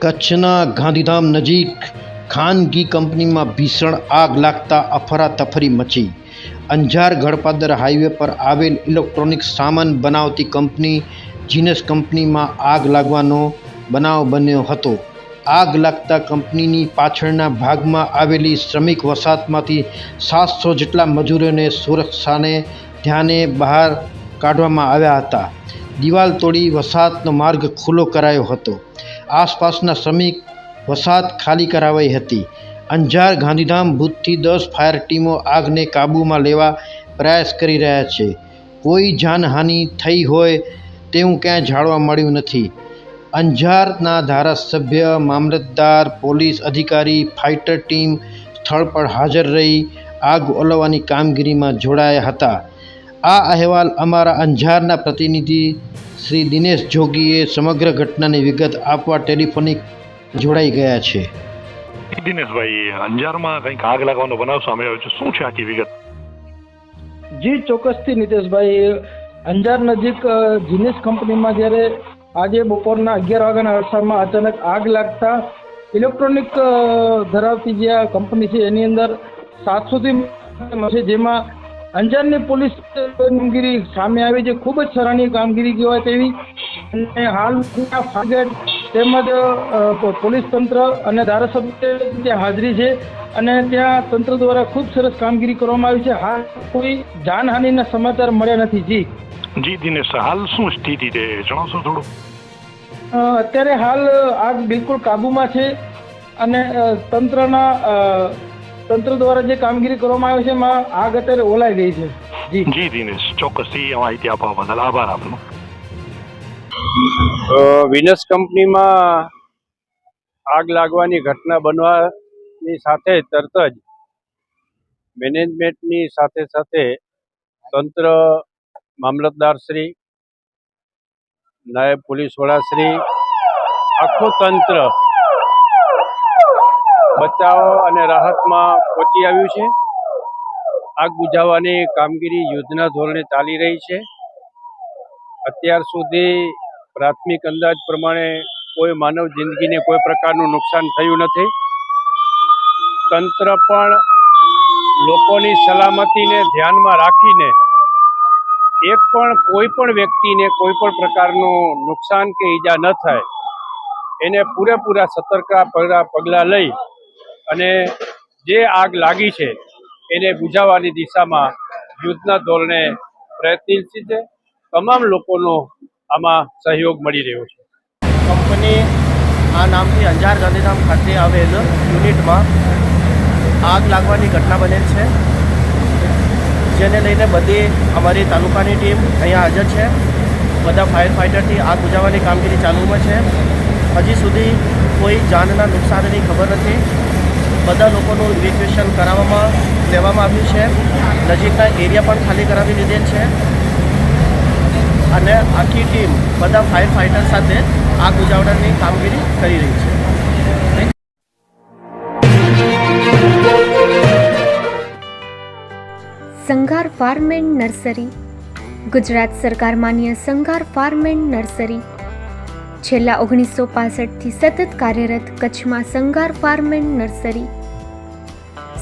કચ્છના ગાંધીધામ નજીક ખાનગી કંપનીમાં ભીષણ આગ લાગતા અફરાતફરી મચી. અંજાર ગળપાદર હાઈવે પર આવેલ ઇલેક્ટ્રોનિક સામાન બનાવતી કંપની, જીનસ કંપનીમાં આગ લાગવાનો બનાવ બન્યો હતો. આગ લાગતા કંપનીની પાછળના ભાગમાં આવેલી શ્રમિક વસાહતમાંથી સાતસો જેટલા મજૂરોને સુરક્ષાને ધ્યાને બહાર કાઢવામાં આવ્યા હતા. દિવાલ તોડી વસાહતનો માર્ગ ખુલ્લો કરાયો હતો. આસપાસના શ્રમિક વસાહત ખાલી કરાવાઈ હતી. અંજાર ગાંધીધામ ભૂતથી દસ ફાયર ટીમો આગને કાબૂમાં લેવા પ્રયાસ કરી રહ્યા છે. કોઈ જાનહાનિ થઈ હોય તેવું ક્યાંય જાણવા મળ્યું નથી. અંજારના ધારાસભ્ય, મામલતદાર, પોલીસ અધિકારી ફાઇટર ટીમ સ્થળ પર હાજર રહી, આગ ઓલવવાની કામગીરીમાં જોડાયા હતા. આ અહેવાલ અમારા અંજારના પ્રતિનિધિ શ્રી દિનેશ જોગીએ સમગ્ર ઘટનાની વિગત આપવા ટેલિફોનિક જોડાઈ ગયા છે. દિનેશભાઈ અંજારમાં કંઈક આગ લાગવાનો બનાવ સામે આવ્યો છે. શું છે આખી વિગત? જી ચોક્કસથી નીતેશભાઈ અંજાર નજીક જીનેસ કંપનીમાં જ્યારે આજે બપોરના અગિયાર વાગ્યાના અરસામાં અચાનક આગ લાગતા ઇલેક્ટ્રોનિક ધરાવતી જે આ કંપની છે એની અંદર સાતસોથી જેમાં અંજારની પોલીસ કામગીરી સામે આવી છે. ખૂબ જ સરાહનીય કામગીરી કહેવાય તેવી. અને હાલ ફાગેટ તેમજ પોલીસ તંત્ર અને ધારાસભ્ય ત્યાં હાજરી છે અને ત્યાં તંત્ર દ્વારા ખૂબ સરસ કામગીરી કરવામાં આવી છે. હાલ કોઈ જાનહાનિના સમાચાર મળ્યા નથી. જી. જી દિનેશ હાલ શું સ્થિતિ છે? જણાવશો થોડું. અત્યારે હાલ આગ બિલકુલ કાબૂમાં છે અને તંત્રના તંત્ર દ્વારા જે કામગીરી કરવામાં આવી છે એમાં આગ અત્યારે ઓલાઈ ગઈ છે. જી. જી દિનેશ ચોક્કસથી માહિતી આપવા બદલ આભાર આપનો. વિનસ કંપનીમાં આગ લાગવાની ઘટના બનવાની સાથે તરત જ મેનેજમેન્ટની સાથે સાથે તંત્ર મામલતદારશ્રી નાયબ પોલીસ વડાશ્રી આખું તંત્ર બચાવ અને રાહતમાં પહોંચી આવ્યું છે. આગ બુઝાવવાની કામગીરી યુદ્ધના ધોરણે ચાલી રહી છે. અત્યાર સુધી પ્રાથમિક અંદાજ પ્રમાણે કોઈ માનવ જિંદગીને કોઈ પ્રકારનું નુકસાન થયું નથી. તંત્ર પણ લોકોની સલામતીને ધ્યાનમાં રાખીને એક પણ કોઈ પણ વ્યક્તિને કોઈ પણ પ્રકારનું નુકસાન કે ઈજા ન થાય, એને પૂરેપૂરા સતર્કતા પગલાં લઈ અને જે આગ લાગી છે, એને બુઝાવવાની દિશામાં યુદ્ધના ધોરણે પ્રયત્નશીલ છે. તમામ લોકોનો આમાં સહયોગ મળી રહ્યો છે. કંપની આ નામથી અંજાર ગાંધીધામ ખાતે આવેલ યુનિટમાં આગ લાગવાની ઘટના બનેલ છે. જેને લઈને બધી અમારી તાલુકાની ટીમ અહીંયા હાજર છે. બધા ફાયર ફાઇટરથી આગ બુઝાવવાની કામગીરી ચાલુમાં છે. હજી સુધી કોઈ જાનના નુકસાનની ખબર નથી. બધા લોકોનું ઇવેક્યુએશન કરાવવામાં લેવામાં આવ્યું છે. નજીકના એરિયા પણ ખાલી કરાવી દીધેલ છે. અને આખી ટીમ બધા ફાયર ફાઇટર સાથે આગ ઉજાવડાની કામગીરી કરી રહી છે. Sanghar farm and nursery. Gujarat સરકાર માન્ય સંઘાર ફાર્મ એન્ડ નર્સરી. છેલ્લા ઓગણીસો પાસઠથી સતત કાર્યરત કચ્છમાં Sanghar farm and nursery.